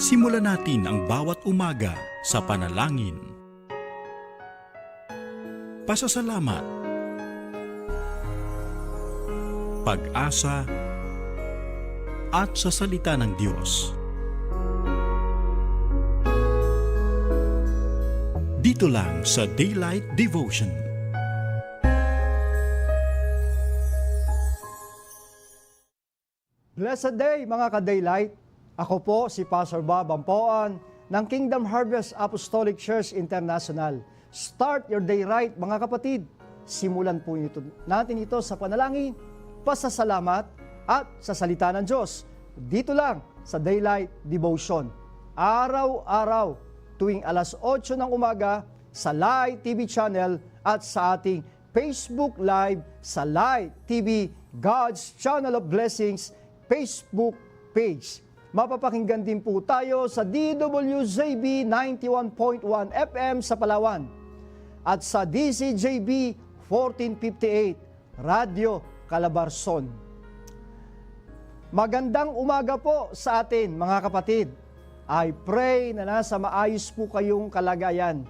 Simulan natin ang bawat umaga sa panalangin. Pasasalamat. Pag-asa at sa salita ng Diyos. Dito lang sa Daylight Devotion. Blessed day mga ka-daylight. Ako po si Pastor Bob Ampoan ng Kingdom Harvest Apostolic Church International. Start your day right mga kapatid. Simulan po ito, natin ito sa panalangin, pasasalamat at sa salita ng Diyos. Dito lang sa Daylight Devotion. Araw-araw tuwing alas 8 ng umaga sa Light TV channel at sa ating Facebook Live sa Light TV God's Channel of Blessings Facebook page. Mapapakinggan din po tayo sa DWJB 91.1 FM sa Palawan at sa DCJB 1458 Radio Calabarzon. Magandang umaga po sa atin mga kapatid. I pray na nasa maayos po kayong kalagayan.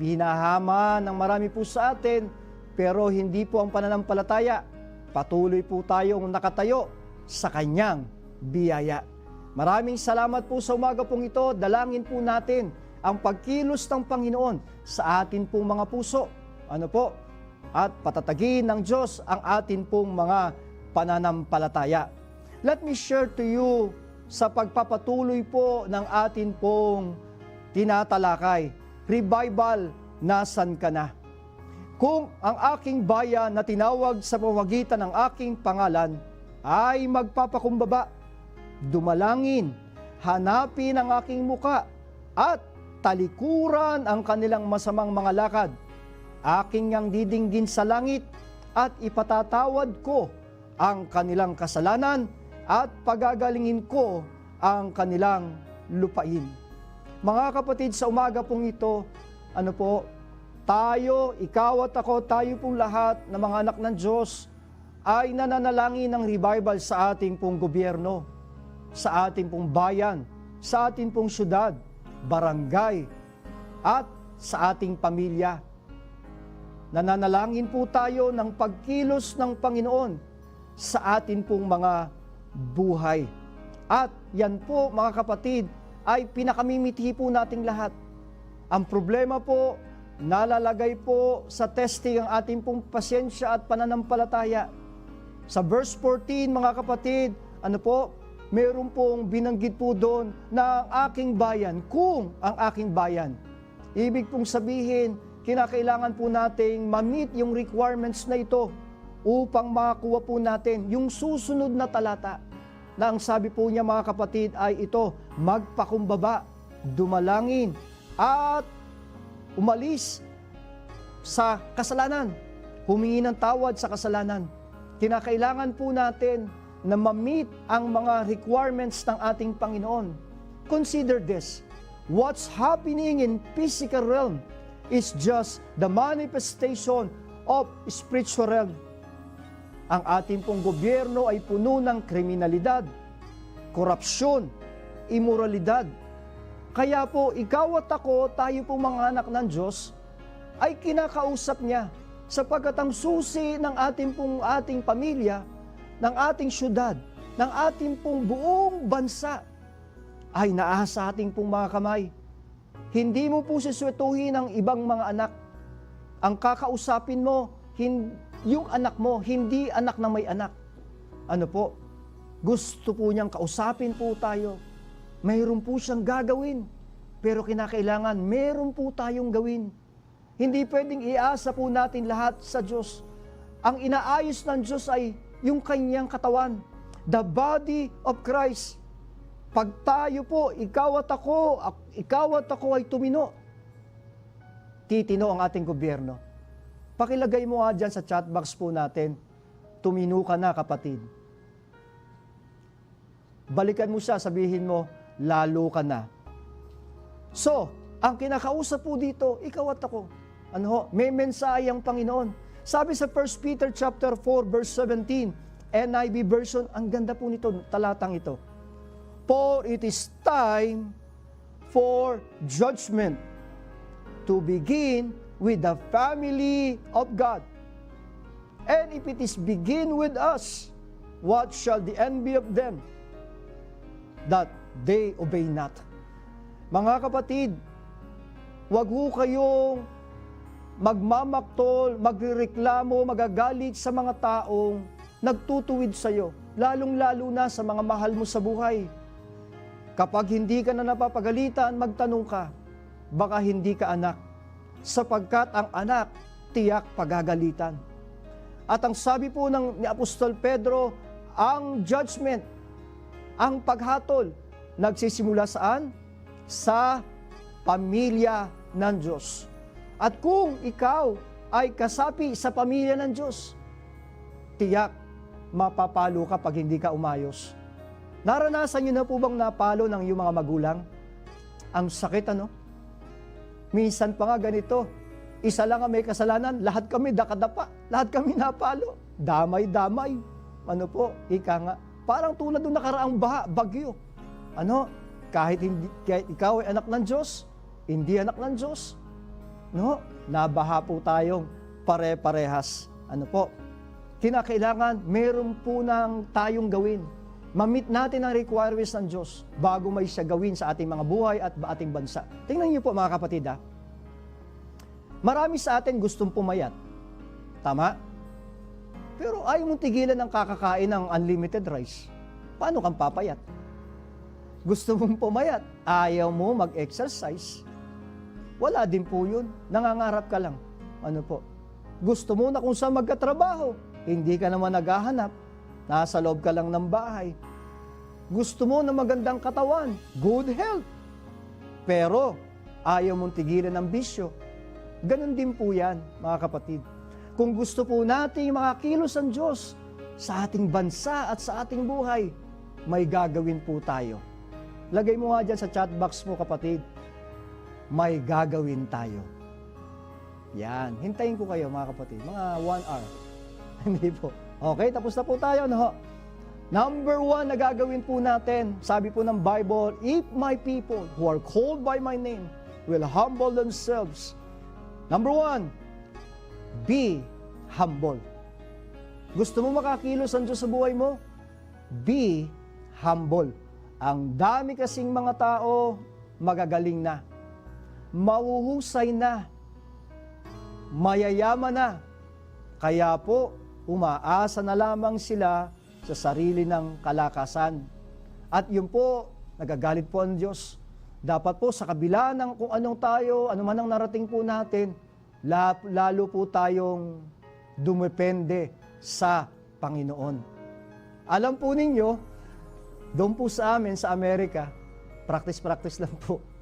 Binahama ng marami po sa atin pero hindi po ang pananampalataya. Patuloy po tayong nakatayo sa kanyang biyaya. Maraming salamat po sa umaga pong ito. Dalangin po natin ang pagkilos ng Panginoon sa atin pong mga puso. Ano po? At patatagin ng Diyos ang atin pong mga pananampalataya. Let me share to you sa pagpapatuloy po ng atin pong tinatalakay. Revival, nasan ka na? Kung ang aking bayan na tinawag sa pamagitan ng aking pangalan ay magpapakumbaba, dumalangin, hanapin ang aking muka at talikuran ang kanilang masamang mga lakad. Aking yang didinggin sa langit at ipatatawad ko ang kanilang kasalanan at pagagalingin ko ang kanilang lupain. Mga kapatid, sa umaga pong ito, ano po, tayo, ikaw at ako, tayo pong lahat na mga anak ng Diyos, ay nananalangin ng revival sa ating pong gobyerno, sa ating pong bayan, sa ating pong syudad, barangay, at sa ating pamilya. Nananalangin po tayo ng pagkilos ng Panginoon sa atin pong mga buhay. At yan po mga kapatid ay pinakamimiti po nating lahat. Ang problema po, nalalagay po sa testing ang ating pong pasyensya at pananampalataya. Sa verse 14 mga kapatid, ano po, meron pong binanggit po doon na ang aking bayan, kung ang aking bayan. Ibig pong sabihin, kinakailangan po nating ma-meet yung requirements na ito upang makakuha po natin yung susunod na talata na ang sabi po niya mga kapatid ay ito, magpakumbaba, dumalangin, at umalis sa kasalanan, humingi ng tawad sa kasalanan. Kinakailangan po natin na ma-meet ang mga requirements ng ating Panginoon. Consider this, what's happening in physical realm is just the manifestation of spiritual realm. Ang ating pong gobyerno ay puno ng kriminalidad, korupsyon, imoralidad. Kaya po, ikaw at ako, tayo po mga anak ng Diyos, ay kinakausap niya sapagkat ang susi ng ating pong ating pamilya, ng ating syudad, ng ating pong buong bansa ay naasa ating pong mga kamay. Hindi mo po siswetuhin ang ibang mga anak. Ang kakausapin mo, hin, yung anak mo, hindi anak ng may anak. Ano po? Gusto po niyang kausapin po tayo. Mayroon po siyang gagawin. Pero kinakailangan, meron po tayong gawin. Hindi pwedeng iasa po natin lahat sa Diyos. Ang inaayos ng Diyos ay yung kanyang katawan, the body of Christ. Pag tayo po, ikaw at ako, ikaw at ako ay tumino, titino ang ating gobyerno. Pakilagay mo nga dyan sa chat box po natin, tumino ka na kapatid. Balikan mo siya, sabihin mo, lalo ka na. So, ang kinakausap po dito, ikaw at ako. Ano ho? May mensahe ang Panginoon. Sabi sa 1 Peter chapter 4 verse 17, NIV version, ang ganda po nito, talatang ito. For it is time for judgment to begin with the family of God. And if it is begin with us, what shall the be of them that they obey not? Mga kapatid, wag ho kayong magmamaktol, magrereklamo, magagalit sa mga taong nagtutuwid sa iyo, lalong-lalo na sa mga mahal mo sa buhay. Kapag hindi ka na napapagalitan, magtanong ka, baka hindi ka anak, sapagkat ang anak tiyak pagagalitan. At ang sabi po ng ni Apostol Pedro, ang judgment, ang paghatol, nagsisimula saan? Sa pamilya ng Diyos. At kung ikaw ay kasapi sa pamilya ng Diyos, tiyak mapapalo ka pag hindi ka umayos. Naranasan niyo na po bang napalo ng iyong mga magulang? Ang sakit ano? Minsan pa nga ganito, isa lang ang may kasalanan, lahat kami dakadapa, lahat kami napalo, damay-damay. Ano po, ika nga, parang tulad ng nakaraang baha, bagyo. Ano, kahit, hindi, kahit ikaw ay anak ng Diyos, hindi anak ng Diyos, no, nabaha po tayong pare-parehas. Ano po, kinakailangan meron po nang tayong gawin. Mamit natin ang requirements ng Diyos bago may siya gawin sa ating mga buhay at ating bansa. Tingnan niyo po mga kapatid ha. Marami sa atin gustong pumayat. Tama? Pero ayaw mong tigilan ng kakakain ng unlimited rice. Paano kang papayat? Gusto mong pumayat, ayaw mo mag-exercise. Wala din po yun. Nangangarap ka lang. Ano po? Gusto mo na kung saan magkatrabaho. Hindi ka naman naghahanap. Nasa loob ka lang ng bahay. Gusto mo na magandang katawan. Good health. Pero ayaw mong tigilan ng bisyo. Ganon din po yan, mga kapatid. Kung gusto po nating makakilos ang Diyos sa ating bansa at sa ating buhay, may gagawin po tayo. Lagay mo nga dyan sa chat box mo, kapatid. May gagawin tayo. Yan. Hintayin ko kayo, mga kapatid. Mga one hour. Hindi po. Okay, tapos na po tayo. No? Number one na gagawin po natin, sabi po ng Bible, If my people who are called by my name will humble themselves. Number one, be humble. Gusto mo makakilos ang Diyos sa buhay mo? Be humble. Ang dami kasing mga tao, magagaling na. Mauhusay na. Mayayaman na. Kaya po, umaasa na lamang sila sa sarili ng kalakasan. At yun po, nagagalit po ang Diyos. Dapat po sa kabila ng kung anong tayo, ano man ang narating po natin, la- lalo po tayong dumepende sa Panginoon. Alam po ninyo, doon po sa amin sa Amerika, practice-practice lang po.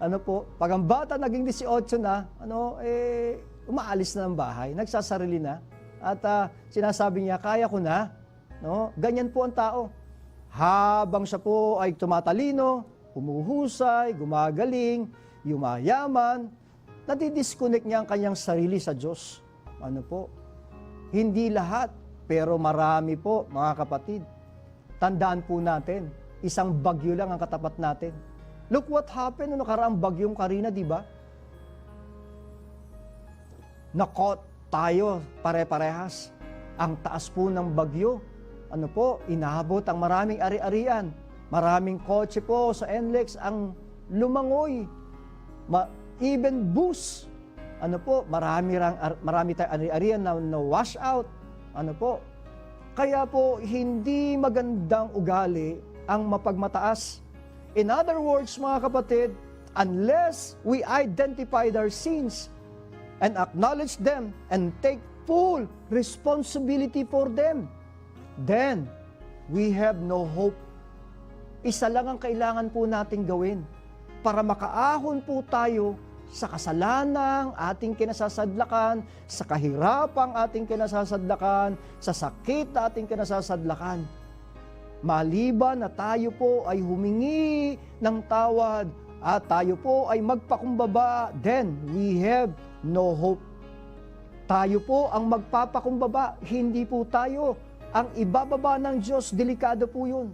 Ano po, pag ang bata naging 18 na, ano, eh, umaalis na ng bahay, nagsasarili na, at ah, sinasabi niya, kaya ko na. No? Ganyan po ang tao. Habang siya po ay tumatalino, humuhusay, gumagaling, yumayaman, nadidisconnect niya ang kanyang sarili sa Diyos. Ano po? Hindi lahat, pero marami po, mga kapatid. Tandaan po natin, isang bagyo lang ang katapat natin. Look what happened nung nakaraang bagyong Karina, di ba? Nakot tayo pare-parehas. Ang taas po ng bagyo, ano po, inaabot ang maraming ari-arian. Maraming kotse po sa NLEX ang lumangoy. Ma- even bus. Ano po, marami, rang, ar- marami tayong ari-arian na, na wash out. Ano po. Kaya po, hindi magandang ugali ang mapagmataas. In other words, mga kapatid, unless we identify our sins and acknowledge them and take full responsibility for them, then we have no hope. Isa lang ang kailangan po nating gawin para makaahon po tayo sa kasalanang ating kinasasadlakan, sa kahirapang ating kinasasadlakan, sa sakit na ating kinasasadlakan. Maliban na tayo po ay humingi ng tawad at tayo po ay magpakumbaba, then we have no hope. Tayo po ang magpapakumbaba, hindi po tayo. Ang ibababa ng Diyos, delikado po yun.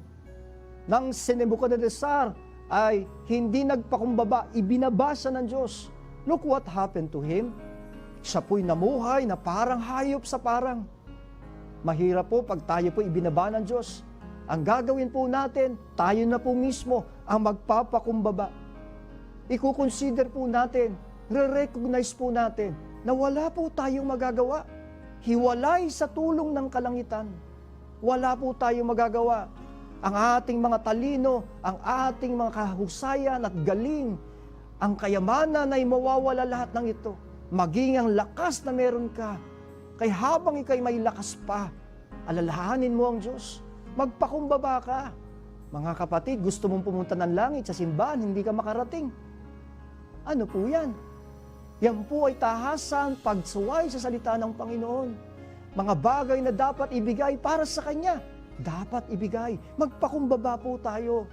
Nang si Nebuchadnezzar ay hindi nagpakumbaba, ibinabasa ng Diyos. Look what happened to him. Siya po'y namuhay na parang hayop sa parang. Mahirap po pag tayo po ibinaba ng Diyos. Ang gagawin po natin, tayo na po mismo ang magpapakumbaba. Iko-consider po natin, re-recognize po natin na wala po tayong magagawa. Hiwalay sa tulong ng kalangitan. Wala po tayong magagawa. Ang ating mga talino, ang ating mga kahusayan at galing, ang kayamanan ay mawawala lahat ng ito. Maging ang lakas na meron ka. Kaya habang ikay may lakas pa, alalahanin mo ang Diyos. Magpakumbaba ka. Mga kapatid, gusto mong pumunta ng langit sa simbahan, hindi ka makarating. Ano po yan? Yan po ay tahasan, pagsuway sa salita ng Panginoon. Mga bagay na dapat ibigay para sa Kanya, dapat ibigay. Magpakumbaba po tayo.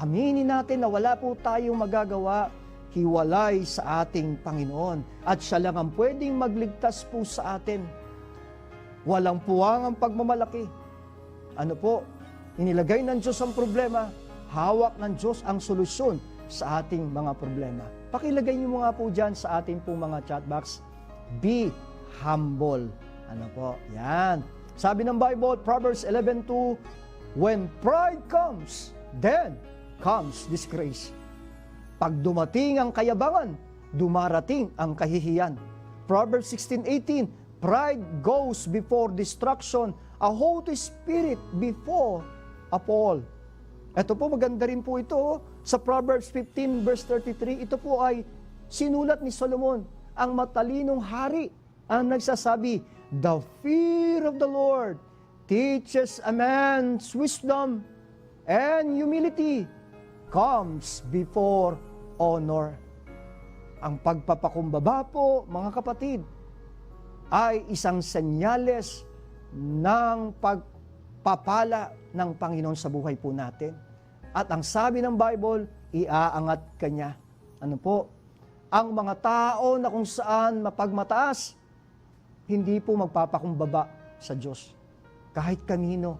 Aminin natin na wala po tayong magagawa hiwalay sa ating Panginoon. At siya lang ang pwedeng magligtas po sa atin. Walang puwang ang pagmamalaki. Ano po? Inilagay ng Diyos ang problema, hawak ng Diyos ang solusyon sa ating mga problema. Pakilagay niyo mo nga po dyan sa ating pong mga chat box, be humble. Ano po? Yan. Sabi ng Bible, Proverbs 11.2, When pride comes, then comes disgrace. Pag dumating ang kayabangan, dumarating ang kahihiyan. Proverbs 16:18, Pride goes before destruction, a haughty spirit before a fall. Ito po, maganda rin po ito. oh. Sa Proverbs 15 verse 33, ito po ay sinulat ni Solomon, ang matalinong hari ang nagsasabi, The fear of the Lord teaches a man's wisdom and humility comes before honor. Ang pagpapakumbaba po, mga kapatid, ay isang senyales ng pagpapala ng Panginoon sa buhay po natin. At ang sabi ng Bible, iaangat ka niya. Ano po? Ang mga tao na kung saan mapagmataas, hindi po magpapakumbaba sa Diyos. Kahit kanino,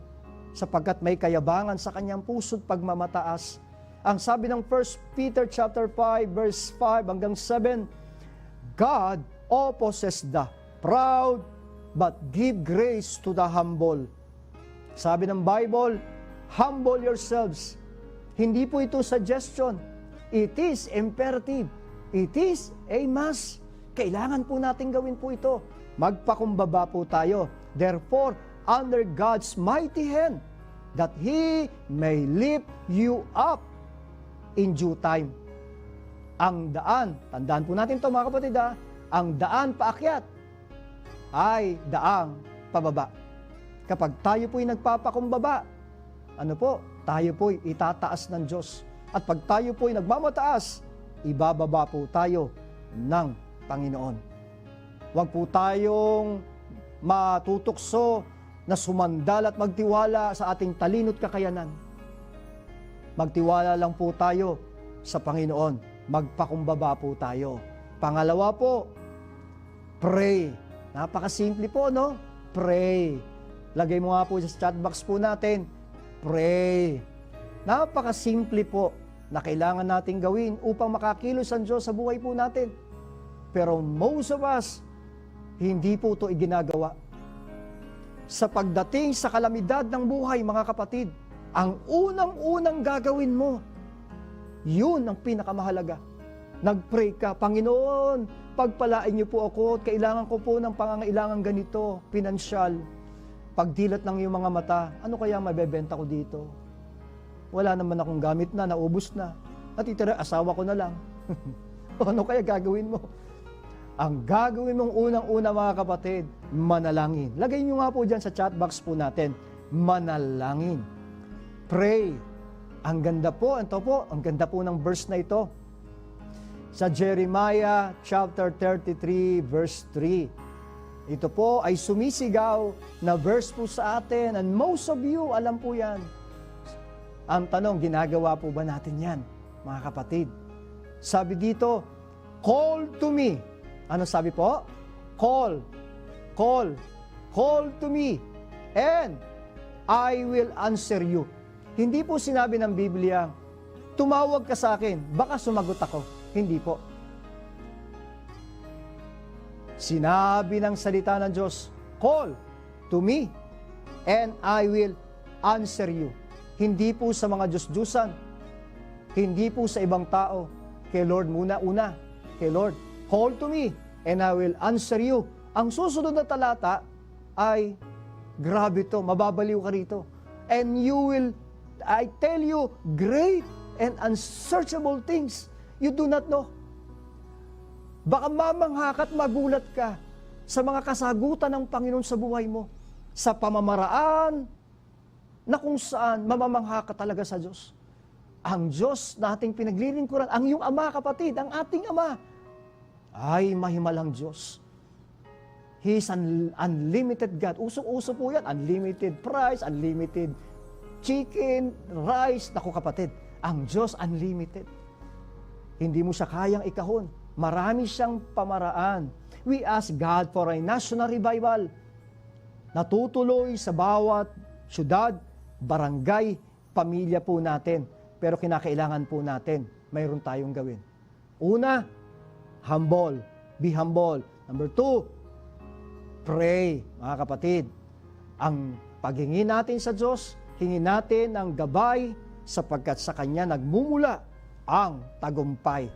sapagkat may kayabangan sa kanyang puso't pagmamataas. Ang sabi ng 1 Peter chapter 5 verse 5 hanggang 7, God opposes the proud but give grace to the humble. Sabi ng Bible, humble yourselves. Hindi po ito suggestion. It is imperative. It is a must. Kailangan po natin gawin po ito. Magpakumbaba po tayo. Therefore, under God's mighty hand, that He may lift you up in due time. Ang daan, tandaan po natin ito mga kapatid ha, ang daan paakyat ay daang pababa. Kapag tayo po'y nagpapakumbaba, ano po, tayo po'y itataas ng Diyos. At pag tayo po'y nagmamataas, ibababa po tayo ng Panginoon. Huwag po tayong matutukso na sumandal at magtiwala sa ating talino't kakayanan. Magtiwala lang po tayo sa Panginoon. Magpakumbaba po tayo. Pangalawa po, pray. Napakasimple po, no? Pray. Lagay mo nga po sa chat box po natin, pray. Napakasimple po na kailangan nating gawin upang makakilos ang Diyos sa buhay po natin. Pero most of us, hindi po ito iginagawa. Sa pagdating sa kalamidad ng buhay, mga kapatid, ang unang-unang gagawin mo, yun ang pinakamahalaga. Nag-pray ka, Panginoon, pagpalain niyo po ako at kailangan ko po ng pangangailangan ganito, pinansyal. Pagdilat ng iyong mga mata, ano kaya mabebenta ko dito? Wala naman akong gamit na, naubos na. Natitira, asawa ko na lang. ano kaya gagawin mo? Ang gagawin mong unang-una mga kapatid, manalangin. Lagay nyo nga po dyan sa chat box po natin, manalangin. Pray. Ang ganda po, ito po, ang ganda po ng verse na ito. Sa Jeremiah chapter 33 verse 3. Ito po ay sumisigaw na verse po sa atin and most of you alam po yan. Ang tanong, ginagawa po ba natin yan, mga kapatid? Sabi dito, call to me. Ano sabi po? Call. Call. Call to me. And I will answer you. Hindi po sinabi ng Biblia, tumawag ka sa akin, baka sumagot ako. Hindi po. Sinabi ng salita ng Diyos, Call to me, and I will answer you. Hindi po sa mga Diyos-Diyusan, hindi po sa ibang tao, kay Lord muna una, kay Lord, call to me, and I will answer you. Ang susunod na talata ay, grabe to, mababaliw ka rito. And you will, I tell you, great and unsearchable things you do not know. Baka mamangha ka at magulat ka sa mga kasagutan ng Panginoon sa buhay mo, sa pamamaraan na kung saan mamamangha ka talaga sa Diyos. Ang Diyos na ating pinaglilingkuran, ang iyong Ama, kapatid, ang ating Ama, ay mahimalang Diyos. He is an unlimited God. Usong-uso po yan. Unlimited price, unlimited chicken, rice. Naku kapatid, ang Diyos unlimited. Hindi mo siya kayang ikahon. Marami siyang pamaraan. We ask God for a national revival na tutuloy sa bawat syudad, barangay, pamilya po natin. Pero kinakailangan po natin, mayroon tayong gawin. Una, humble. Be humble. Number two, pray, mga kapatid. Ang paghingi natin sa Diyos, hingin natin ang gabay sapagkat sa Kanya nagmumula ang tagumpay.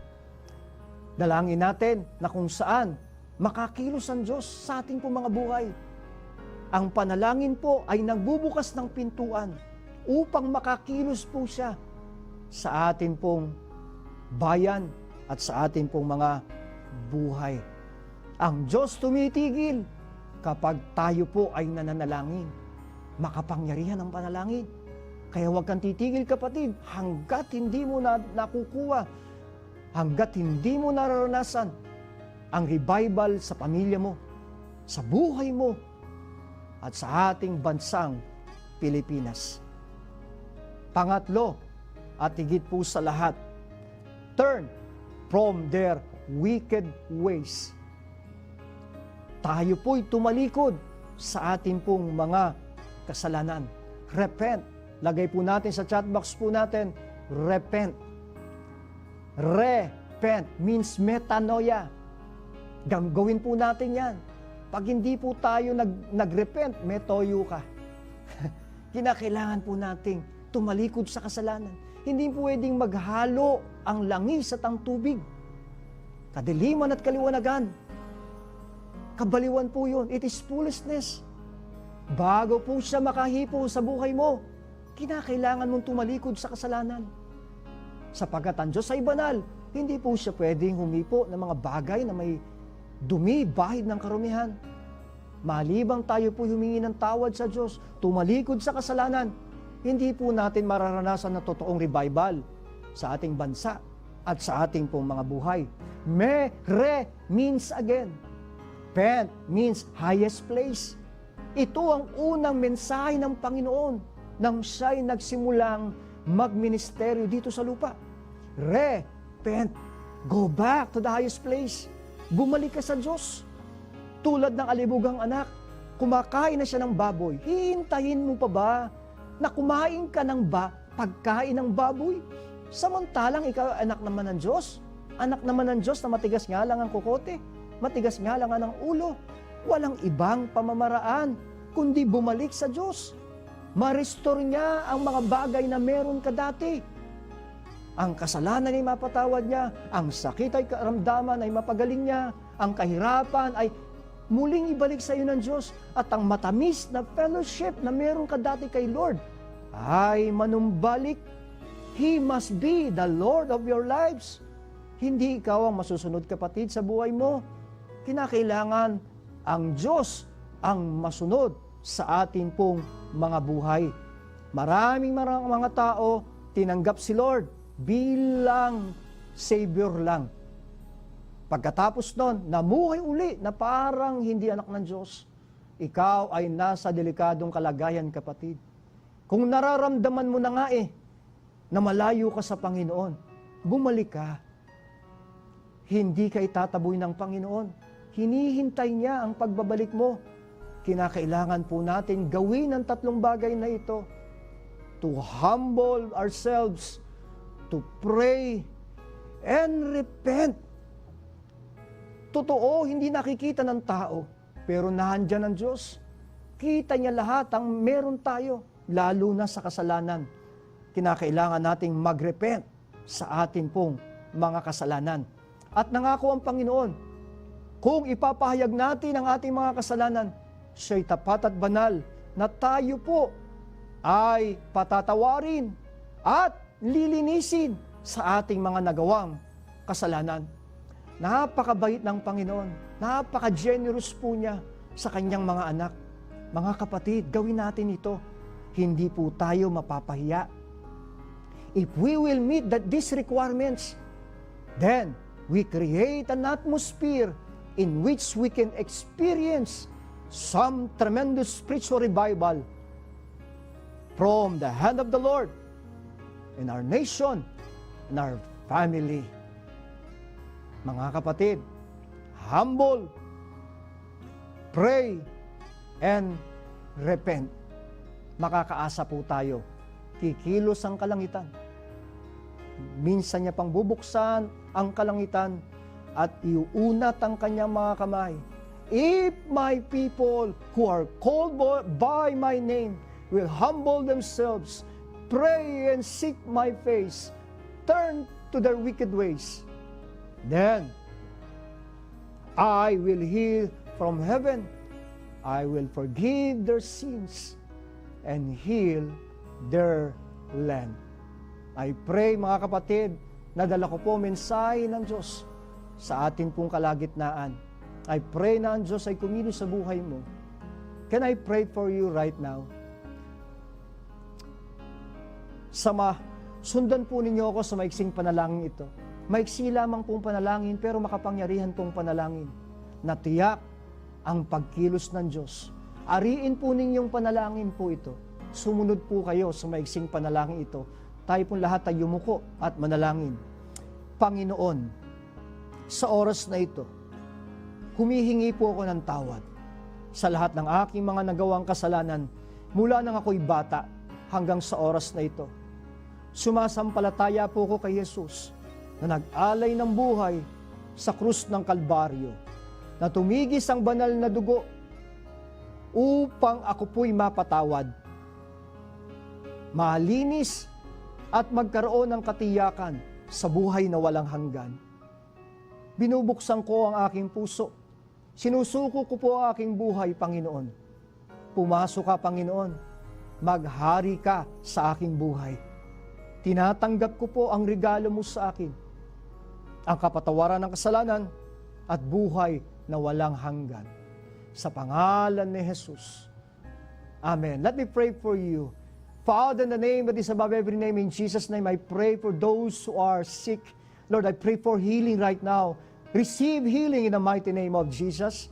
Dalangin natin na kung saan makakilos ang Diyos sa ating po mga buhay. Ang panalangin po ay nagbubukas ng pintuan upang makakilos po siya sa atin pong bayan at sa atin pong mga buhay. Ang Diyos tumitigil kapag tayo po ay nananalangin. Makapangyarihan ang panalangin. Kaya huwag kang titigil kapatid hanggat hindi mo na nakukuha, hanggat hindi mo nararanasan ang revival sa pamilya mo, sa buhay mo, at sa ating bansang Pilipinas. Pangatlo, at higit po sa lahat, turn from their wicked ways. Tayo po'y tumalikod sa ating pong mga kasalanan. Repent. Lagay po natin sa chat box po natin, repent. Repent means metanoia. Gagawin po natin yan. Pag hindi po tayo nag, nag-repent, metoyo ka. Kinakailangan po nating tumalikod sa kasalanan. Hindi pwedeng maghalo ang langis at ang tubig. Kadiliman at kaliwanagan. Kabaliwan po yun. It is foolishness. Bago po siya makahipo sa buhay mo, kinakailangan mong tumalikod sa kasalanan. Sapagat ang Diyos ay banal, hindi po siya pwedeng humipo ng mga bagay na may dumi, bahid ng karumihan. Malibang tayo po humingi ng tawad sa Diyos, tumalikod sa kasalanan, hindi po natin mararanasan na totoong revival sa ating bansa at sa ating pong mga buhay. Me, re, means again. Pent means highest place. Ito ang unang mensahe ng Panginoon nang siya'y nagsimulang magministeryo dito sa lupa. Repent. Go back to the highest place. Bumalik ka sa Diyos. Tulad ng alibugang anak, kumakain na siya ng baboy. Hihintayin mo pa ba na kumain ka ng ba pagkain ng baboy? Samantalang ikaw anak naman ng Diyos. Anak naman ng Diyos na matigas nga lang ang kukote. Matigas nga lang ang ulo. Walang ibang pamamaraan kundi bumalik sa Diyos. Ma-restore niya ang mga bagay na meron ka dati. Ang kasalanan ay mapatawad niya, ang sakit ay karamdaman ay mapagaling niya, ang kahirapan ay muling ibalik sa iyo ng Diyos at ang matamis na fellowship na meron ka dati kay Lord ay manumbalik. He must be the Lord of your lives. Hindi ikaw ang masusunod kapatid sa buhay mo. Kinakailangan ang Diyos ang masunod sa atin pong mga buhay. Maraming marang mga tao tinanggap si Lord bilang Savior lang. Pagkatapos nun, namuhay uli na parang hindi anak ng Diyos. Ikaw ay nasa delikadong kalagayan, kapatid. Kung nararamdaman mo na nga eh, na malayo ka sa Panginoon, bumalik ka. Hindi ka itataboy ng Panginoon. Hinihintay niya ang pagbabalik mo. Kinakailangan po natin gawin ang tatlong bagay na ito. To humble ourselves to pray and repent. Totoo, hindi nakikita ng tao, pero nahandyan ng Diyos. Kita niya lahat ang meron tayo, lalo na sa kasalanan. Kinakailangan nating magrepent sa atin pong mga kasalanan. At nangako ang Panginoon, kung ipapahayag natin ang ating mga kasalanan, siya'y tapat at banal na tayo po ay patatawarin at lilinisin sa ating mga nagawang kasalanan. Napakabait ng Panginoon. Napaka-generous po niya sa kanyang mga anak. Mga kapatid, gawin natin ito. Hindi po tayo mapapahiya. If we will meet that these requirements, then we create an atmosphere in which we can experience some tremendous spiritual revival from the hand of the Lord in our nation, in our family. Mga kapatid, humble, pray, and repent. Makakaasa po tayo. Kikilos ang kalangitan. Minsan niya pang bubuksan ang kalangitan at iuunat ang kanyang mga kamay. If my people who are called by my name will humble themselves, pray and seek my face, turn to their wicked ways, then I will hear from heaven. I will forgive their sins and heal their land. I pray mga kapatid, nadala ko po mensahe ng Diyos sa atin pong kalagitnaan. I pray na ang Diyos ay kumilos sa buhay mo. Can I pray for you right now? Sama, sundan po ninyo ako sa maiksing panalangin ito. Maiksi lamang pong panalangin pero makapangyarihan pong panalangin na tiyak ang pagkilos ng Diyos. Ariin po ninyong panalangin po ito. Sumunod po kayo sa maiksing panalangin ito. Tayo pong lahat ay yumuko at manalangin. Panginoon, sa oras na ito, humihingi po ako ng tawad sa lahat ng aking mga nagawang kasalanan mula nang ako'y bata hanggang sa oras na ito. Sumasampalataya po ko kay Jesus na nag-alay ng buhay sa krus ng Kalbaryo, na tumigis ang banal na dugo upang ako po'y mapatawad, malinis at magkaroon ng katiyakan sa buhay na walang hanggan. Binubuksan ko ang aking puso. Sinusuko ko po ang aking buhay, Panginoon. Pumasok ka, Panginoon. Maghari ka sa aking buhay. Tinatanggap ko po ang regalo mo sa akin. Ang kapatawaran ng kasalanan at buhay na walang hanggan. Sa pangalan ni Jesus. Amen. Let me pray for you. Father, in the name that is above every name, in Jesus' name, I pray for those who are sick. Lord, I pray for healing right now. Receive healing in the mighty name of Jesus.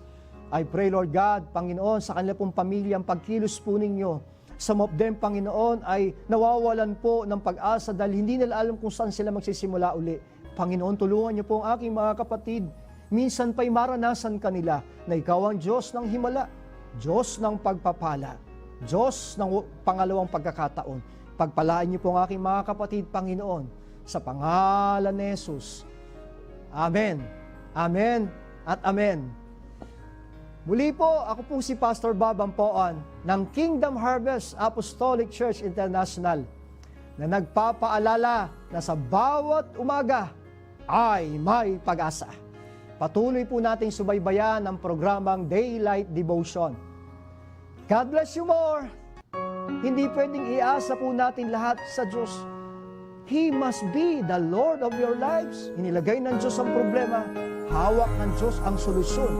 I pray, Lord God, Panginoon, sa kanila pong pamilya, ang pagkilos po ninyo. Some of them, Panginoon, ay nawawalan po ng pag-asa dahil hindi nila alam kung saan sila magsisimula uli. Panginoon, tulungan niyo po ang aking mga kapatid. Minsan pa'y maranasan kanila na ikaw ang Diyos ng himala, Diyos ng pagpapala, Diyos ng pangalawang pagkakataon. Pagpalaan niyo po ang aking mga kapatid, Panginoon, sa pangalan ni Jesus. Amen. Amen at Amen. Muli po, ako po si Pastor Bob Ampoan ng Kingdom Harvest Apostolic Church International na nagpapaalala na sa bawat umaga ay may pag-asa. Patuloy po nating subaybayan ang programang Daylight Devotion. God bless you more! Hindi pwedeng iasa po natin lahat sa Diyos. He must be the Lord of your lives. Inilagay ng Diyos ang problema, hawak ng Diyos ang solusyon.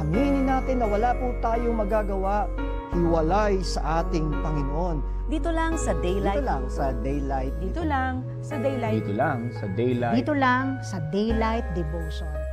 Aminin natin na wala po tayong magagawa, hiwalay sa ating Panginoon. Dito lang sa Daylight. Dito lang sa Daylight. Dito lang sa Daylight. Dito lang sa Daylight. Dito lang sa Daylight Devotion.